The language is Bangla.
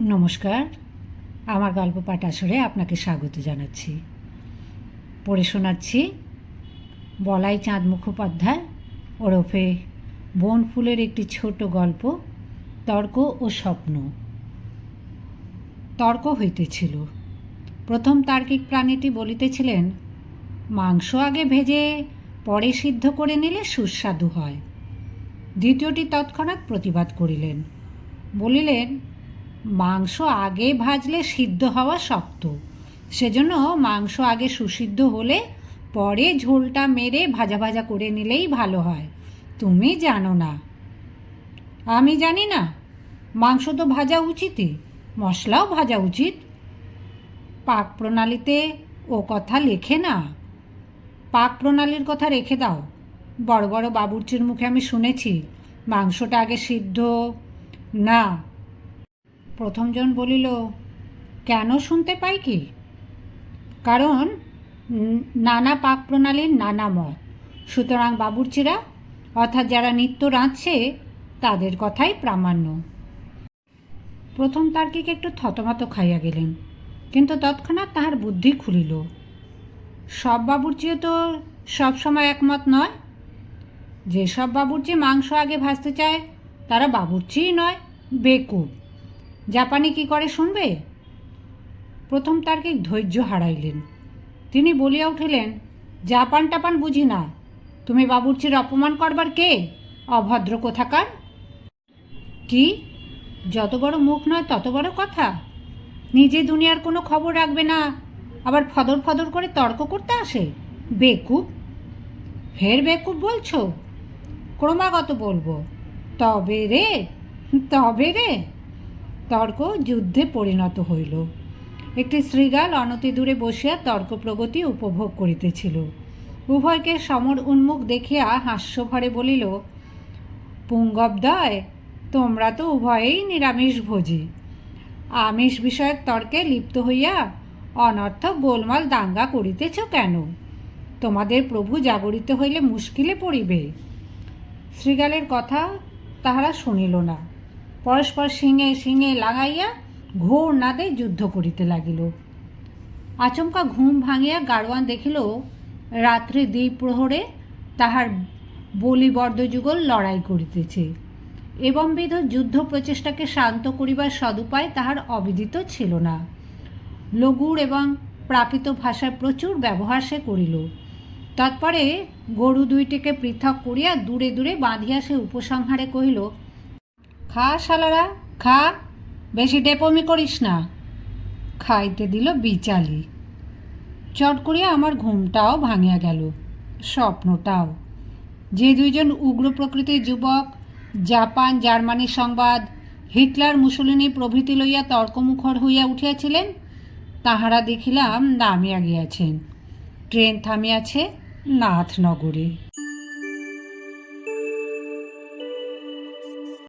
নমস্কার। আমার গল্প পাঠ আসরে আপনাকে স্বাগত জানাচ্ছি। পড়ে শোনাচ্ছি বলাই চাঁদ মুখোপাধ্যায় ওরফে বনফুলের একটি ছোট গল্প, তর্ক ও স্বপ্ন। তর্ক হইতেছিল। প্রথম তার্কিক প্রাণীটি বলিতেছিলেন, মাংস আগে ভেজে পরে সিদ্ধ করে নিলে সুস্বাদু হয়। দ্বিতীয়টি তৎক্ষণাৎ প্রতিবাদ করিলেন। বলিলেন মাংস আগে ভাজলে সিদ্ধ হওয়া শক্ত। সেজন্য মাংস আগে সুসিদ্ধ হলে পরে ঝোলটা মেরে ভাজা ভাজা করে নিলেই ভালো হয়। তুমি জানো না। আমি জানি না। মাংস তো ভাজা উচিতই। মশলাও ভাজা উচিত। পাক প্রণালীতে ও কথা লেখে না। পাক প্রণালীর কথা রেখে দাও। বড় বড় বাবুর্চির মুখে আমি শুনেছি, মাংসটা আগে সিদ্ধ। না প্রথমজন বলিল, কেন শুনতে পাই কি? কারণ নানা পাক প্রণালীর নানা মত। সুতরাং বাবুর্চিরা, অর্থাৎ যারা নিত্য রাঁধছে, তাদের কথাই প্রামাণ্য। প্রথম তার্কিক একটু থতমত খাইয়া গেলেন, কিন্তু তৎক্ষণাৎ তাহার বুদ্ধি খুলিল। সব বাবুর্চিও তো সবসময় একমত নয়। যেসব বাবুর্চি মাংস আগে ভাজতে চায়, তারা বাবুর্চিই নয়, বেকুব। জাপানি কি করে শুনবে? প্রথম তার্কিক ধৈর্য হারাইলেন। তিনি বলিয়া উঠিলেন, জাপান টাপান বুঝি না। তুমি বাবুর্চির অপমান করবার কে? অভদ্র কোথাকার? কি? যত বড় মুখ নয় তত বড় কথা। নিজে দুনিয়ার কোনো খবর রাখবে না। আবার ফদর ফদর করে তর্ক করতে আসে। বেকুব? ফের বেকুব বলছো? ক্রমাগত বলব। তবে রে তবে রে। তর্ক যুদ্ধে পরিণত হইল। একটি শৃগাল অনতি দূরে বসিয়া তর্ক প্রগতি উপভোগ করিতেছিল। উভয়কে সমর উন্মুখ দেখিয়া হাস্যভরে বলিল, পুঙ্গবদয়, তোমরা তো উভয়েই নিরামিষ ভোজী। আমিষ বিষয়ক তর্কে লিপ্ত হইয়া অনর্থক গোলমাল দাঙ্গা করিতেছ কেন? তোমাদের প্রভু জাগরিত হইলে মুশকিলে পড়িবে শ্রীগালের কথা তাহারা শুনিল না। পরস্পর শিঙে শিঙে লাগাইয়া ঘোর নাদে যুদ্ধ করিতে লাগিল। আচমকা ঘুম ভাঙিয়া গাড়োয়ান দেখিল, রাত্রে দ্বীপ প্রহরে তাহার বলিবর্দ যুগল লড়াই করিতেছে। এবংবিধ যুদ্ধ প্রচেষ্টাকে শান্ত করিবার সদুপায় তাহার অবিদিত ছিল না। লঘুর এবং প্রাকৃত ভাষার প্রচুর ব্যবহার সে করিল। তৎপরে গরু দুইটিকে পৃথক করিয়া দূরে দূরে বাঁধিয়া সে উপসংহারে কহিল খা, শালারা, খা। বেশি ডেপমি করিস না। খাইতে দিল বিচালি। চট করিয়া আমার ঘুমটাও ভাঙিয়া গেল, স্বপ্নটাও। যে দুইজন উগ্র প্রকৃতির যুবক, জাপান জার্মানি সংবাদ, হিটলার মুসলিনী প্রভৃতি লইয়া তর্কমুখর হইয়া উঠিয়াছিলেন, তাহারা দেখিলাম নামিয়া গিয়াছেন। ট্রেন থামিয়াছে নাথনগরে।